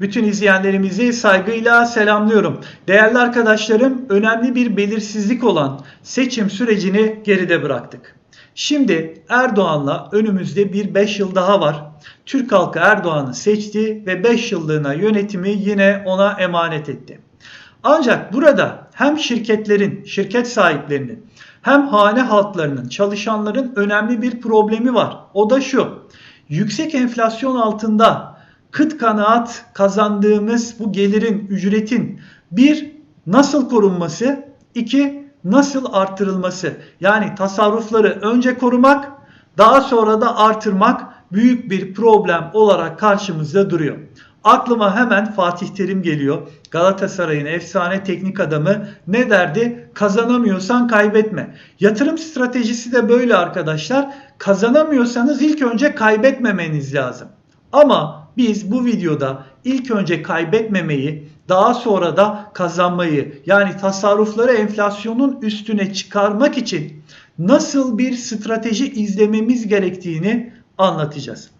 Bütün izleyenlerimizi saygıyla selamlıyorum. Değerli arkadaşlarım, önemli bir belirsizlik olan seçim sürecini geride bıraktık. Şimdi Erdoğan'la önümüzde bir 5 yıl daha var. Türk halkı Erdoğan'ı seçti ve 5 yıllığına yönetimi yine ona emanet etti. Ancak burada hem şirketlerin, şirket sahiplerinin hem hane halklarının, çalışanların önemli bir problemi var. O da şu. Yüksek enflasyon altında kıt kanaat kazandığımız bu gelirin, ücretin bir nasıl korunması, iki nasıl artırılması. Yani tasarrufları önce korumak, daha sonra da artırmak büyük bir problem olarak karşımızda duruyor. Aklıma hemen Fatih Terim geliyor. Galatasaray'ın efsane teknik adamı ne derdi? Kazanamıyorsan kaybetme. Yatırım stratejisi de böyle arkadaşlar. Kazanamıyorsanız ilk önce kaybetmemeniz lazım. Ama biz bu videoda ilk önce kaybetmemeyi, daha sonra da kazanmayı yani tasarrufları enflasyonun üstüne çıkarmak için nasıl bir strateji izlememiz gerektiğini anlatacağız.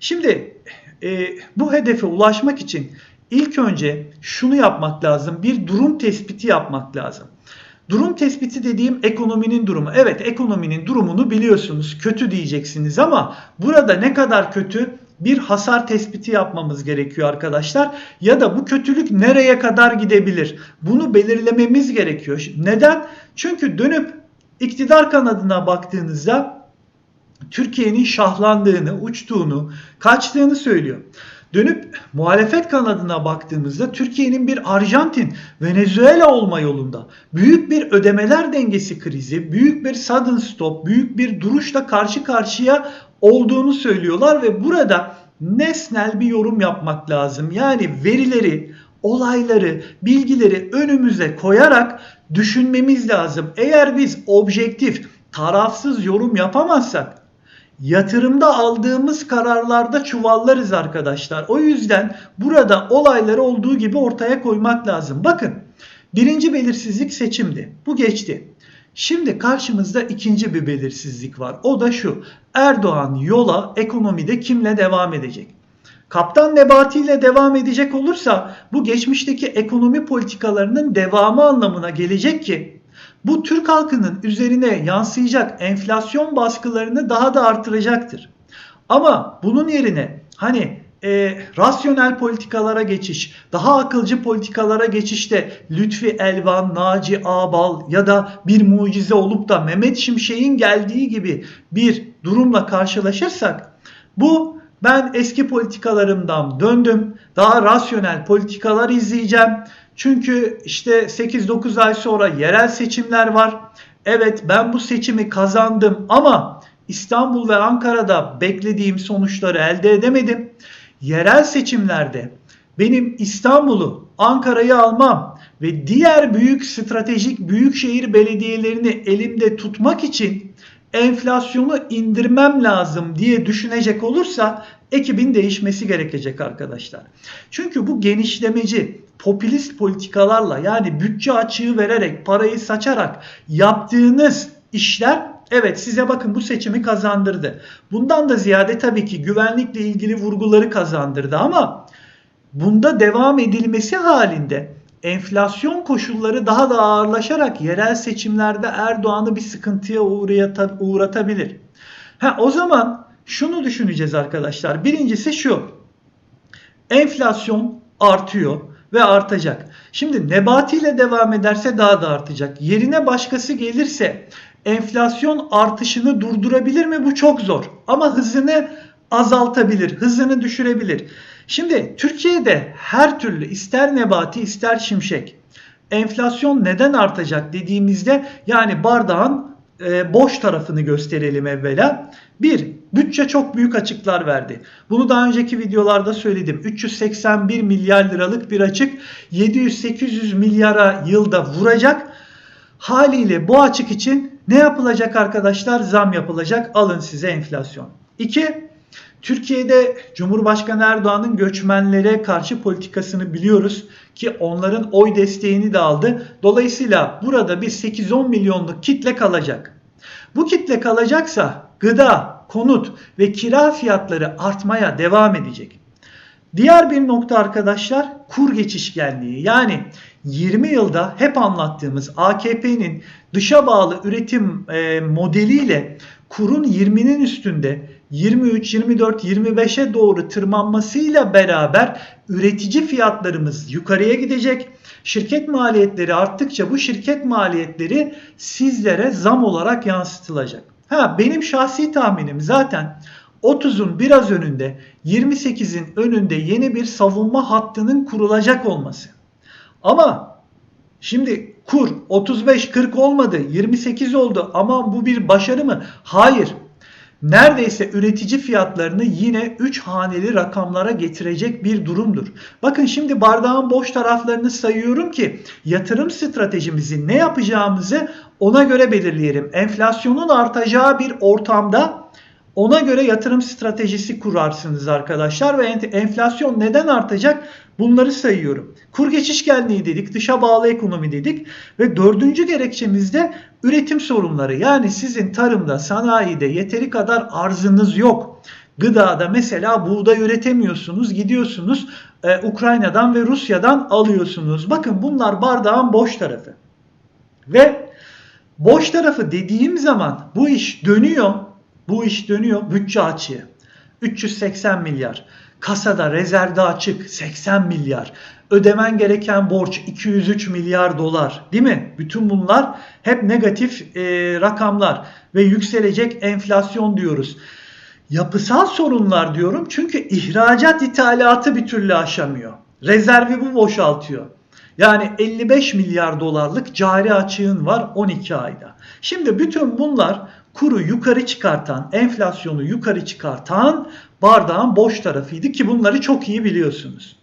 Şimdi e, bu hedefe ulaşmak için ilk önce şunu yapmak lazım. Bir durum tespiti yapmak lazım. Durum tespiti dediğim ekonominin durumu. Evet ekonominin durumunu biliyorsunuz. Kötü diyeceksiniz ama burada ne kadar kötü bir hasar tespiti yapmamız gerekiyor arkadaşlar. Ya da bu kötülük nereye kadar gidebilir? Bunu belirlememiz gerekiyor. Neden? Çünkü dönüp iktidar kanadına baktığınızda Türkiye'nin şahlandığını, uçtuğunu, kaçtığını söylüyor. Dönüp muhalefet kanadına baktığımızda Türkiye'nin bir Arjantin, Venezuela olma yolunda büyük bir ödemeler dengesi krizi, büyük bir sudden stop, büyük bir duruşla karşı karşıya olduğunu söylüyorlar ve burada nesnel bir yorum yapmak lazım. Yani verileri, olayları, bilgileri önümüze koyarak düşünmemiz lazım. Eğer biz objektif, tarafsız yorum yapamazsak yatırımda aldığımız kararlarda çuvallarız arkadaşlar. O yüzden burada olayları olduğu gibi ortaya koymak lazım. Bakın birinci belirsizlik seçimdi. Bu geçti. Şimdi karşımızda ikinci bir belirsizlik var. O da şu. Erdoğan yola ekonomide kimle devam edecek? Kaptan Nebati ile devam edecek olursa bu geçmişteki ekonomi politikalarının devamı anlamına gelecek ki bu Türk halkının üzerine yansıyacak enflasyon baskılarını daha da artıracaktır. Ama bunun yerine hani e, rasyonel politikalara geçiş, daha akılcı politikalara geçişte Lütfi Elvan, Naci Ağbal ya da bir mucize olup da Mehmet Şimşek'in geldiği gibi bir durumla karşılaşırsak bu ben eski politikalarımdan döndüm. Daha rasyonel politikalar izleyeceğim. Çünkü işte 8-9 ay sonra yerel seçimler var. Evet ben bu seçimi kazandım ama İstanbul ve Ankara'da beklediğim sonuçları elde edemedim. Yerel seçimlerde benim İstanbul'u, Ankara'yı almam ve diğer büyük stratejik büyükşehir belediyelerini elimde tutmak için enflasyonu indirmem lazım diye düşünecek olursa ekibin değişmesi gerekecek arkadaşlar. Çünkü bu genişlemeci popülist politikalarla yani bütçe açığı vererek parayı saçarak yaptığınız işler evet size bakın bu seçimi kazandırdı. Bundan da ziyade tabii ki güvenlikle ilgili vurguları kazandırdı ama bunda devam edilmesi halinde enflasyon koşulları daha da ağırlaşarak yerel seçimlerde Erdoğan'ı bir sıkıntıya uğratabilir. Ha, o zaman şunu düşüneceğiz arkadaşlar. Birincisi şu. Enflasyon artıyor ve artacak. Şimdi Nebati ile devam ederse daha da artacak. Yerine başkası gelirse enflasyon artışını durdurabilir mi? Bu çok zor. Ama hızını azaltabilir, hızını düşürebilir. Şimdi Türkiye'de her türlü ister Nebati ister Şimşek enflasyon neden artacak dediğimizde yani bardağın e, boş tarafını gösterelim evvela. Bir, bütçe çok büyük açıklar verdi. Bunu daha önceki videolarda söyledim. 381 milyar liralık bir açık 700-800 milyara yılda vuracak. Haliyle bu açık için ne yapılacak arkadaşlar? Zam yapılacak. Alın size enflasyon. 2. Türkiye'de Cumhurbaşkanı Erdoğan'ın göçmenlere karşı politikasını biliyoruz ki onların oy desteğini de aldı. Dolayısıyla burada bir 8-10 milyonluk kitle kalacak. Bu kitle kalacaksa gıda, konut ve kira fiyatları artmaya devam edecek. Diğer bir nokta arkadaşlar kur geçişkenliği. Yani 20 yılda hep anlattığımız AKP'nin dışa bağlı üretim e, modeliyle kurun 20'nin üstünde 23, 24, 25'e doğru tırmanmasıyla beraber üretici fiyatlarımız yukarıya gidecek. Şirket maliyetleri arttıkça bu şirket maliyetleri sizlere zam olarak yansıtılacak. Ha benim şahsi tahminim zaten 30'un biraz önünde 28'in önünde yeni bir savunma hattının kurulacak olması. Ama şimdi kur 35-40 olmadı 28 oldu ama bu bir başarı mı? Hayır. Neredeyse üretici fiyatlarını yine 3 haneli rakamlara getirecek bir durumdur. Bakın şimdi bardağın boş taraflarını sayıyorum ki yatırım stratejimizi ne yapacağımızı ona göre belirleyelim. Enflasyonun artacağı bir ortamda ona göre yatırım stratejisi kurarsınız arkadaşlar ve enflasyon neden artacak? Bunları sayıyorum. Kur geçişkenliği dedik, dışa bağlı ekonomi dedik ve dördüncü gerekçemizde üretim sorunları. Yani sizin tarımda, sanayide yeteri kadar arzınız yok. Gıdada mesela buğday üretemiyorsunuz, gidiyorsunuz e, Ukrayna'dan ve Rusya'dan alıyorsunuz. Bakın bunlar bardağın boş tarafı. Ve boş tarafı dediğim zaman bu iş dönüyor bu iş dönüyor bütçe açığı. 380 milyar. Kasada rezervde açık 80 milyar. Ödemen gereken borç 203 milyar dolar. Değil mi? Bütün bunlar hep negatif e, rakamlar ve yükselecek enflasyon diyoruz. Yapısal sorunlar diyorum çünkü ihracat ithalatı bir türlü aşamıyor. Rezervi bu boşaltıyor. Yani 55 milyar dolarlık cari açığın var 12 ayda. Şimdi bütün bunlar kuru yukarı çıkartan, enflasyonu yukarı çıkartan bardağın boş tarafıydı ki bunları çok iyi biliyorsunuz.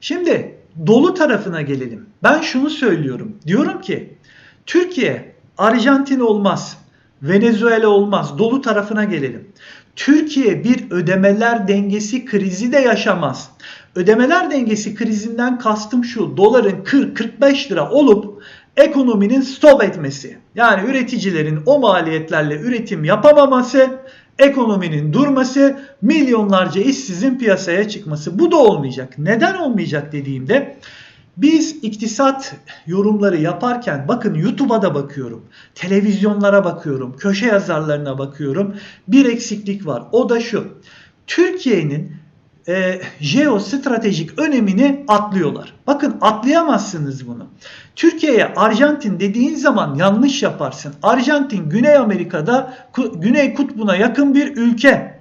Şimdi dolu tarafına gelelim. Ben şunu söylüyorum. Diyorum ki Türkiye Arjantin olmaz. Venezuela olmaz. Dolu tarafına gelelim. Türkiye bir ödemeler dengesi krizi de yaşamaz. Ödemeler dengesi krizinden kastım şu. Doların 40-45 lira olup ekonominin stop etmesi. Yani üreticilerin o maliyetlerle üretim yapamaması, ekonominin durması, milyonlarca işsizin piyasaya çıkması. Bu da olmayacak. Neden olmayacak dediğimde biz iktisat yorumları yaparken bakın YouTube'a da bakıyorum, televizyonlara bakıyorum, köşe yazarlarına bakıyorum. Bir eksiklik var. O da şu. Türkiye'nin e, jeostratejik önemini atlıyorlar. Bakın atlayamazsınız bunu. Türkiye'ye Arjantin dediğin zaman yanlış yaparsın. Arjantin Güney Amerika'da Güney Kutbu'na yakın bir ülke.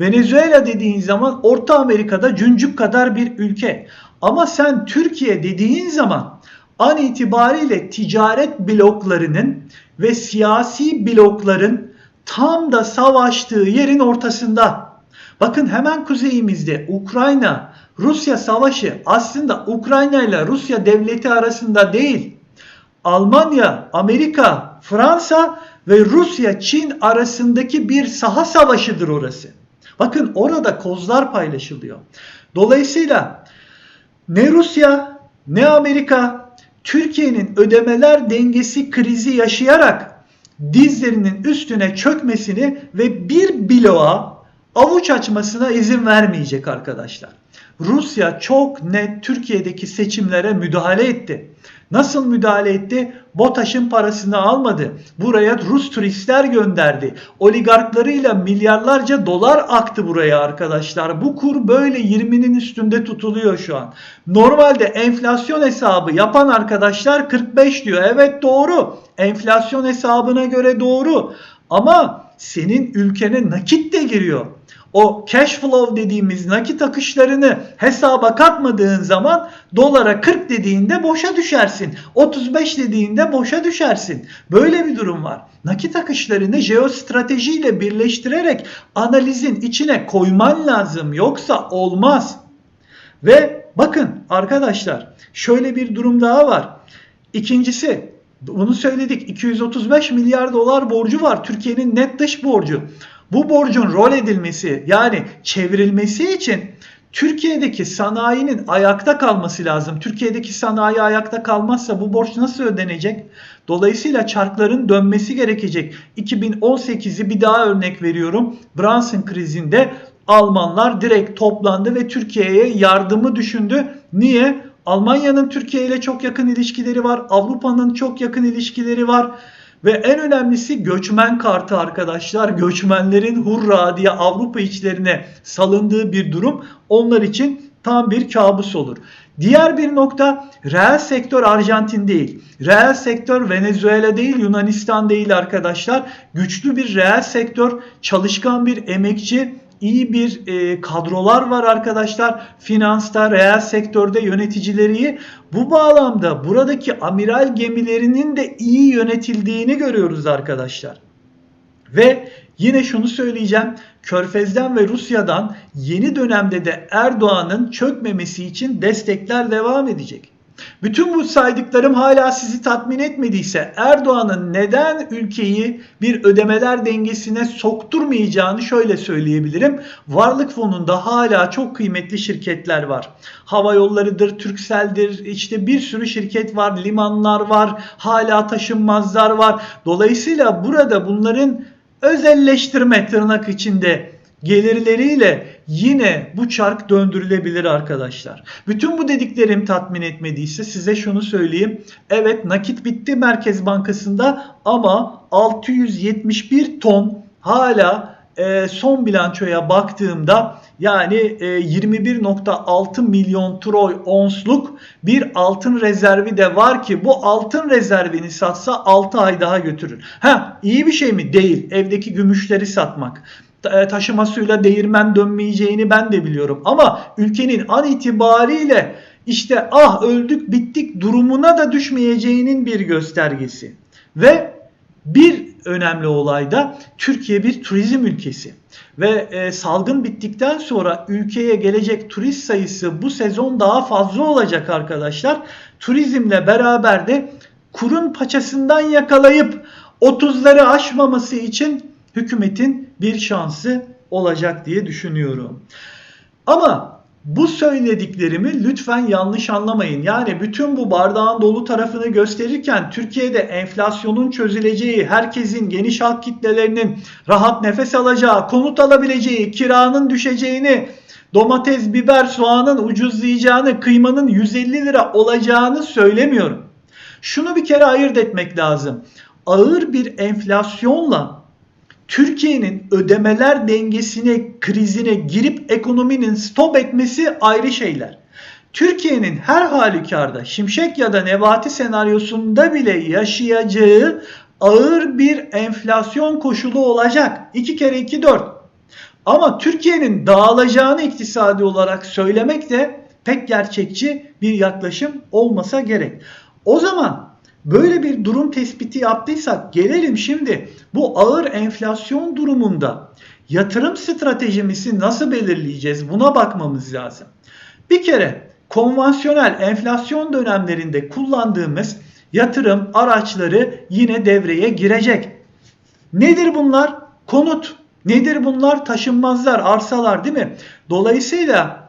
Venezuela dediğin zaman Orta Amerika'da cüncük kadar bir ülke. Ama sen Türkiye dediğin zaman an itibariyle ticaret bloklarının ve siyasi blokların tam da savaştığı yerin ortasında. Bakın hemen kuzeyimizde Ukrayna Rusya savaşı aslında Ukrayna ile Rusya devleti arasında değil. Almanya, Amerika, Fransa ve Rusya, Çin arasındaki bir saha savaşıdır orası. Bakın orada kozlar paylaşılıyor. Dolayısıyla ne Rusya ne Amerika Türkiye'nin ödemeler dengesi krizi yaşayarak dizlerinin üstüne çökmesini ve bir bloğa avuç açmasına izin vermeyecek arkadaşlar. Rusya çok net Türkiye'deki seçimlere müdahale etti. Nasıl müdahale etti? BOTAŞ'ın parasını almadı. Buraya Rus turistler gönderdi. Oligarklarıyla milyarlarca dolar aktı buraya arkadaşlar. Bu kur böyle 20'nin üstünde tutuluyor şu an. Normalde enflasyon hesabı yapan arkadaşlar 45 diyor. Evet doğru. Enflasyon hesabına göre doğru. Ama senin ülkene nakit de giriyor o cash flow dediğimiz nakit akışlarını hesaba katmadığın zaman dolara 40 dediğinde boşa düşersin. 35 dediğinde boşa düşersin. Böyle bir durum var. Nakit akışlarını jeostratejiyle birleştirerek analizin içine koyman lazım. Yoksa olmaz. Ve bakın arkadaşlar şöyle bir durum daha var. İkincisi bunu söyledik 235 milyar dolar borcu var. Türkiye'nin net dış borcu. Bu borcun rol edilmesi yani çevrilmesi için Türkiye'deki sanayinin ayakta kalması lazım. Türkiye'deki sanayi ayakta kalmazsa bu borç nasıl ödenecek? Dolayısıyla çarkların dönmesi gerekecek. 2018'i bir daha örnek veriyorum. Brunson krizinde Almanlar direkt toplandı ve Türkiye'ye yardımı düşündü. Niye? Almanya'nın Türkiye ile çok yakın ilişkileri var. Avrupa'nın çok yakın ilişkileri var. Ve en önemlisi göçmen kartı arkadaşlar. Göçmenlerin hurra diye Avrupa içlerine salındığı bir durum onlar için tam bir kabus olur. Diğer bir nokta reel sektör Arjantin değil. Reel sektör Venezuela değil, Yunanistan değil arkadaşlar. Güçlü bir reel sektör, çalışkan bir emekçi, iyi bir e, kadrolar var arkadaşlar. Finansta, reel sektörde yöneticileri. Bu bağlamda buradaki amiral gemilerinin de iyi yönetildiğini görüyoruz arkadaşlar. Ve yine şunu söyleyeceğim. Körfez'den ve Rusya'dan yeni dönemde de Erdoğan'ın çökmemesi için destekler devam edecek. Bütün bu saydıklarım hala sizi tatmin etmediyse Erdoğan'ın neden ülkeyi bir ödemeler dengesine sokturmayacağını şöyle söyleyebilirim. Varlık fonunda hala çok kıymetli şirketler var. Hava yollarıdır, Türksel'dir, işte bir sürü şirket var, limanlar var, hala taşınmazlar var. Dolayısıyla burada bunların özelleştirme tırnak içinde gelirleriyle yine bu çark döndürülebilir arkadaşlar. Bütün bu dediklerim tatmin etmediyse size şunu söyleyeyim. Evet nakit bitti Merkez Bankası'nda ama 671 ton hala e, son bilançoya baktığımda yani e, 21.6 milyon troy onsluk bir altın rezervi de var ki bu altın rezervini satsa 6 ay daha götürür. Ha iyi bir şey mi? Değil. Evdeki gümüşleri satmak e, taşımasıyla değirmen dönmeyeceğini ben de biliyorum. Ama ülkenin an itibariyle işte ah öldük bittik durumuna da düşmeyeceğinin bir göstergesi. Ve bir önemli olay da Türkiye bir turizm ülkesi. Ve e, salgın bittikten sonra ülkeye gelecek turist sayısı bu sezon daha fazla olacak arkadaşlar. Turizmle beraber de kurun paçasından yakalayıp 30'ları aşmaması için hükümetin bir şansı olacak diye düşünüyorum. Ama bu söylediklerimi lütfen yanlış anlamayın. Yani bütün bu bardağın dolu tarafını gösterirken Türkiye'de enflasyonun çözüleceği, herkesin geniş halk kitlelerinin rahat nefes alacağı, konut alabileceği, kiranın düşeceğini, domates, biber, soğanın ucuzlayacağını, kıymanın 150 lira olacağını söylemiyorum. Şunu bir kere ayırt etmek lazım. Ağır bir enflasyonla Türkiye'nin ödemeler dengesine, krizine girip ekonominin stop etmesi ayrı şeyler. Türkiye'nin her halükarda Şimşek ya da Nebati senaryosunda bile yaşayacağı ağır bir enflasyon koşulu olacak. 2 kere 2 4. Ama Türkiye'nin dağılacağını iktisadi olarak söylemek de pek gerçekçi bir yaklaşım olmasa gerek. O zaman Böyle bir durum tespiti yaptıysak gelelim şimdi bu ağır enflasyon durumunda yatırım stratejimizi nasıl belirleyeceğiz buna bakmamız lazım. Bir kere konvansiyonel enflasyon dönemlerinde kullandığımız yatırım araçları yine devreye girecek. Nedir bunlar? Konut. Nedir bunlar? Taşınmazlar, arsalar değil mi? Dolayısıyla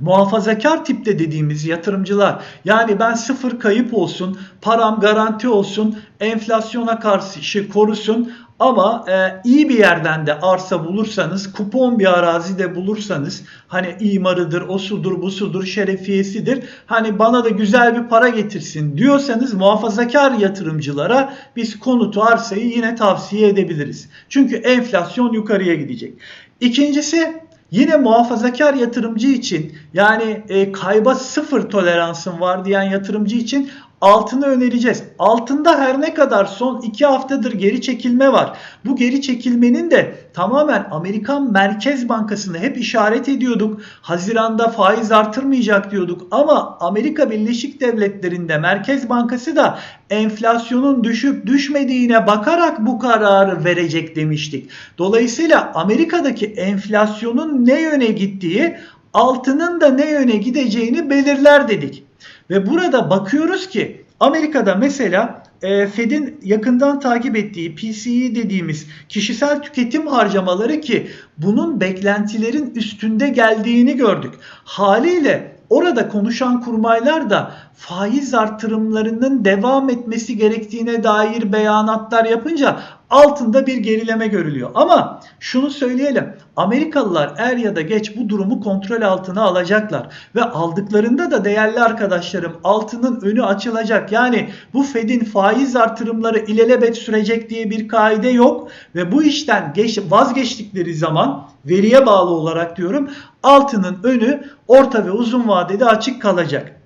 muhafazakar tipte dediğimiz yatırımcılar yani ben sıfır kayıp olsun, param garanti olsun, enflasyona karşı korusun ama e, iyi bir yerden de arsa bulursanız, kupon bir arazi de bulursanız hani imarıdır, o sudur, bu sudur, şerefiyesidir. Hani bana da güzel bir para getirsin diyorsanız muhafazakar yatırımcılara biz konutu arsayı yine tavsiye edebiliriz. Çünkü enflasyon yukarıya gidecek. İkincisi Yine muhafazakar yatırımcı için yani e, kayba sıfır toleransın var diyen yatırımcı için altını önereceğiz. Altında her ne kadar son 2 haftadır geri çekilme var. Bu geri çekilmenin de tamamen Amerikan Merkez Bankası'nı hep işaret ediyorduk. Haziranda faiz artırmayacak diyorduk ama Amerika Birleşik Devletleri'nde Merkez Bankası da enflasyonun düşüp düşmediğine bakarak bu kararı verecek demiştik. Dolayısıyla Amerika'daki enflasyonun ne yöne gittiği altının da ne yöne gideceğini belirler dedik. Ve burada bakıyoruz ki Amerika'da mesela e, Fed'in yakından takip ettiği PCE dediğimiz kişisel tüketim harcamaları ki bunun beklentilerin üstünde geldiğini gördük. Haliyle orada konuşan kurmaylar da faiz artırımlarının devam etmesi gerektiğine dair beyanatlar yapınca altında bir gerileme görülüyor. Ama şunu söyleyelim. Amerikalılar er ya da geç bu durumu kontrol altına alacaklar. Ve aldıklarında da değerli arkadaşlarım altının önü açılacak. Yani bu Fed'in faiz artırımları ilelebet sürecek diye bir kaide yok. Ve bu işten geç, vazgeçtikleri zaman veriye bağlı olarak diyorum altının önü orta ve uzun vadede açık kalacak.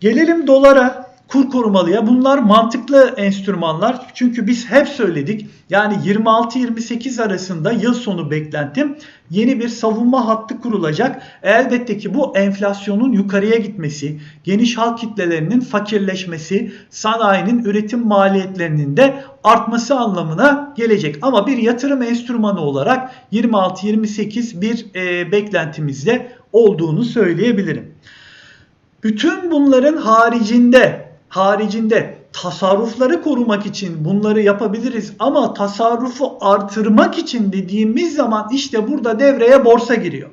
Gelelim dolara kur korumalıya. Bunlar mantıklı enstrümanlar. Çünkü biz hep söyledik. Yani 26-28 arasında yıl sonu beklentim yeni bir savunma hattı kurulacak. Elbette ki bu enflasyonun yukarıya gitmesi, geniş halk kitlelerinin fakirleşmesi, sanayinin üretim maliyetlerinin de artması anlamına gelecek. Ama bir yatırım enstrümanı olarak 26-28 bir e, beklentimizde olduğunu söyleyebilirim. Bütün bunların haricinde haricinde tasarrufları korumak için bunları yapabiliriz ama tasarrufu artırmak için dediğimiz zaman işte burada devreye borsa giriyor.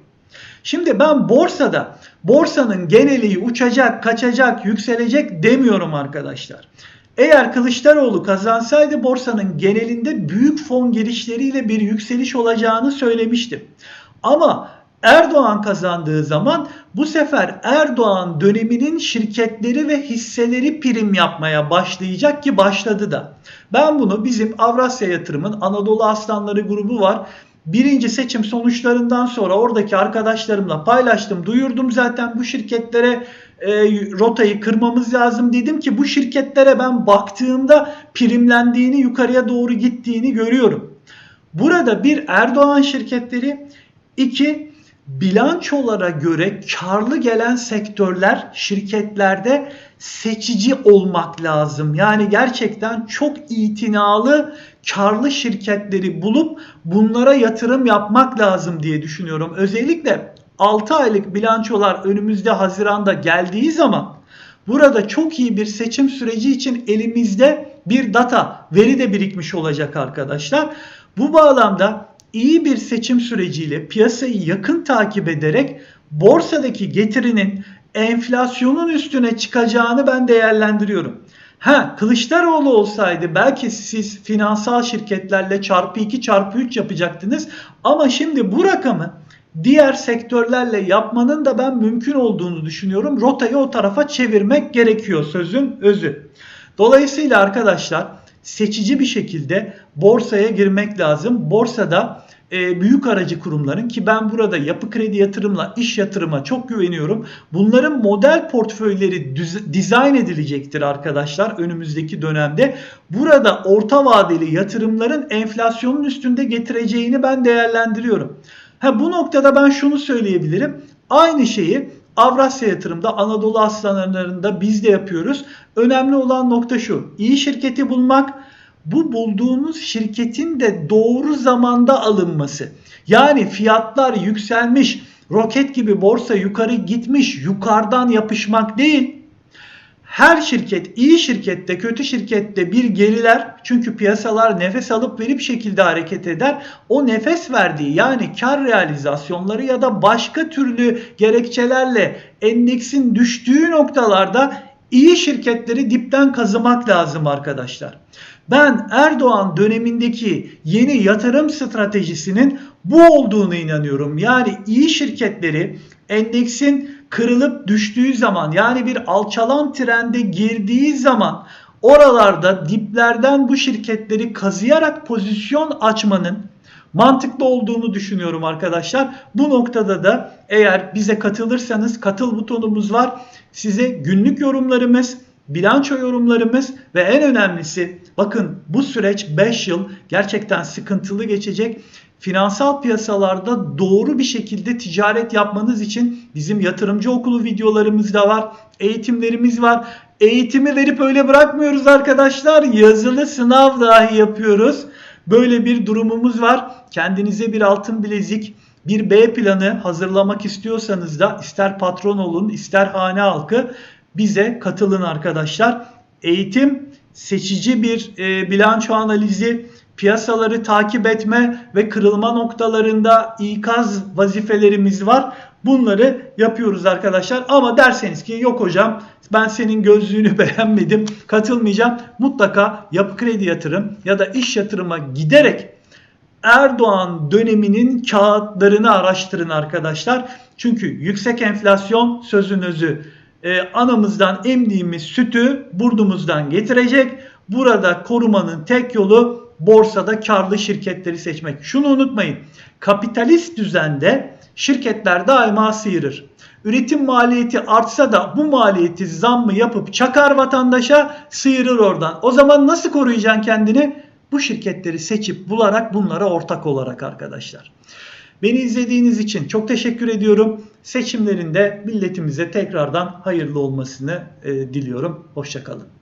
Şimdi ben borsada borsanın geneliği uçacak, kaçacak, yükselecek demiyorum arkadaşlar. Eğer Kılıçdaroğlu kazansaydı borsanın genelinde büyük fon girişleriyle bir yükseliş olacağını söylemiştim. Ama Erdoğan kazandığı zaman bu sefer Erdoğan döneminin şirketleri ve hisseleri prim yapmaya başlayacak ki başladı da. Ben bunu bizim Avrasya Yatırım'ın Anadolu Aslanları grubu var. Birinci seçim sonuçlarından sonra oradaki arkadaşlarımla paylaştım, duyurdum zaten bu şirketlere e, rotayı kırmamız lazım dedim ki bu şirketlere ben baktığımda primlendiğini, yukarıya doğru gittiğini görüyorum. Burada bir Erdoğan şirketleri, iki bilançolara göre karlı gelen sektörler, şirketlerde seçici olmak lazım. Yani gerçekten çok itinalı karlı şirketleri bulup bunlara yatırım yapmak lazım diye düşünüyorum. Özellikle 6 aylık bilançolar önümüzde Haziran'da geldiği zaman burada çok iyi bir seçim süreci için elimizde bir data, veri de birikmiş olacak arkadaşlar. Bu bağlamda iyi bir seçim süreciyle piyasayı yakın takip ederek borsadaki getirinin enflasyonun üstüne çıkacağını ben değerlendiriyorum. Ha Kılıçdaroğlu olsaydı belki siz finansal şirketlerle çarpı 2 çarpı 3 yapacaktınız. Ama şimdi bu rakamı diğer sektörlerle yapmanın da ben mümkün olduğunu düşünüyorum. Rotayı o tarafa çevirmek gerekiyor sözün özü. Dolayısıyla arkadaşlar seçici bir şekilde borsaya girmek lazım. Borsada e, büyük aracı kurumların ki ben burada yapı kredi yatırımla iş yatırıma çok güveniyorum. Bunların model portföyleri düz, dizayn edilecektir arkadaşlar önümüzdeki dönemde. Burada orta vadeli yatırımların enflasyonun üstünde getireceğini ben değerlendiriyorum. Ha, bu noktada ben şunu söyleyebilirim. Aynı şeyi Avrasya Yatırım'da, Anadolu Aslanları'nda biz de yapıyoruz. Önemli olan nokta şu. İyi şirketi bulmak, bu bulduğunuz şirketin de doğru zamanda alınması. Yani fiyatlar yükselmiş, roket gibi borsa yukarı gitmiş, yukarıdan yapışmak değil. Her şirket, iyi şirkette, kötü şirkette bir geriler. Çünkü piyasalar nefes alıp verip şekilde hareket eder. O nefes verdiği yani kar realizasyonları ya da başka türlü gerekçelerle endeksin düştüğü noktalarda iyi şirketleri dipten kazımak lazım arkadaşlar. Ben Erdoğan dönemindeki yeni yatırım stratejisinin bu olduğunu inanıyorum. Yani iyi şirketleri endeksin kırılıp düştüğü zaman yani bir alçalan trende girdiği zaman oralarda diplerden bu şirketleri kazıyarak pozisyon açmanın mantıklı olduğunu düşünüyorum arkadaşlar. Bu noktada da eğer bize katılırsanız katıl butonumuz var. Size günlük yorumlarımız, bilanço yorumlarımız ve en önemlisi bakın bu süreç 5 yıl gerçekten sıkıntılı geçecek. Finansal piyasalarda doğru bir şekilde ticaret yapmanız için bizim yatırımcı okulu videolarımız da var. Eğitimlerimiz var. Eğitimi verip öyle bırakmıyoruz arkadaşlar. Yazılı sınav dahi yapıyoruz. Böyle bir durumumuz var. Kendinize bir altın bilezik, bir B planı hazırlamak istiyorsanız da ister patron olun, ister hane halkı bize katılın arkadaşlar. Eğitim seçici bir e, bilanço analizi, piyasaları takip etme ve kırılma noktalarında ikaz vazifelerimiz var. Bunları yapıyoruz arkadaşlar. Ama derseniz ki yok hocam ben senin gözlüğünü beğenmedim katılmayacağım. Mutlaka yapı kredi yatırım ya da iş yatırıma giderek Erdoğan döneminin kağıtlarını araştırın arkadaşlar. Çünkü yüksek enflasyon sözün özü e, anamızdan emdiğimiz sütü burnumuzdan getirecek. Burada korumanın tek yolu borsada karlı şirketleri seçmek. Şunu unutmayın. Kapitalist düzende şirketler daima sıyırır. Üretim maliyeti artsa da bu maliyeti zammı yapıp çakar vatandaşa sıyırır oradan. O zaman nasıl koruyacaksın kendini? Bu şirketleri seçip bularak bunlara ortak olarak arkadaşlar. Beni izlediğiniz için çok teşekkür ediyorum. Seçimlerinde milletimize tekrardan hayırlı olmasını e, diliyorum. Hoşçakalın.